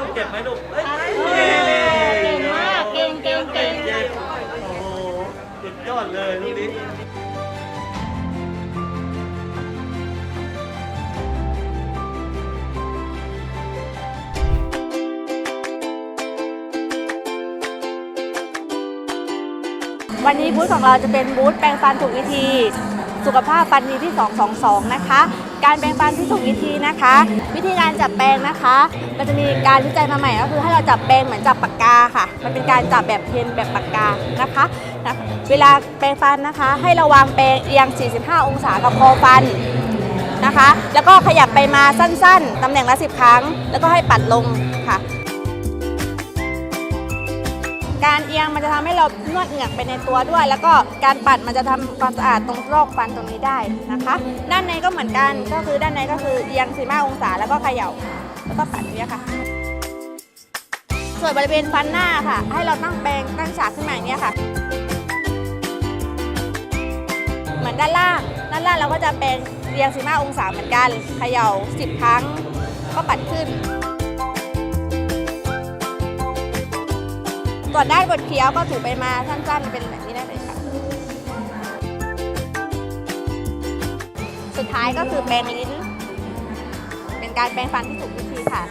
ลูกเจ็บไหมลูกเอ้ยเก่งมากเก่งเก่งเก่งเจ็บโอ้โหสุดยอดเลยลูกนี้วันนี้บูธของเราจะเป็นบูธแปรงฟันถูกวิธี สุขภาพฟันดีที่ 222 นะคะ การแปรงฟันที่ถูกวิธีนะคะ วิธีการจับแปรงนะคะ มันจะมีการวิจัยมาใหม่ก็คือให้เราจับแปรงเหมือนจับปากกาค่ะ มันเป็นการจับแบบเพนแบบปากกานะคะนะเวลาแปรงฟันนะคะ ให้ระวังแปรงเอียง 45 องศากับคอฟันนะคะ แล้วก็ขยับไปมาสั้นๆ ตำแหน่งละ 10 ครั้ง แล้วก็ให้ปัดลงค่ะ การเอียงมันจะทำให้เรานวดเหงือกไปในตัวด้วย แล้วก็การปัดมันจะทำความสะอาดตรงรอกฟันตรงนี้ได้นะคะ ด้านในก็เหมือนกันก็คือด้านในก็คือเอียง45องศาแล้วก็เขย่าแล้วก็ปัดอย่างนี้ยค่ะ ส่วนบริเวณฟันหน้าค่ะ ให้เราตั้งแปรงตั้งฉากขึ้นมาอย่างนี้ยค่ะ เหมือนด้านล่างด้านล่างเราก็จะเป็นเรียง45องศาเหมือนกันเขย่า10 ครั้ง ก็ปัดขึ้น ส่วนด้านบนเคี้ยวก็ถูไปมาสั้นๆเป็นแบบนี้ได้เลยค่ะ สุดท้ายก็คือแปรงลิ้น เป็นการแปรงฟันที่ถูกวิธีค่ะ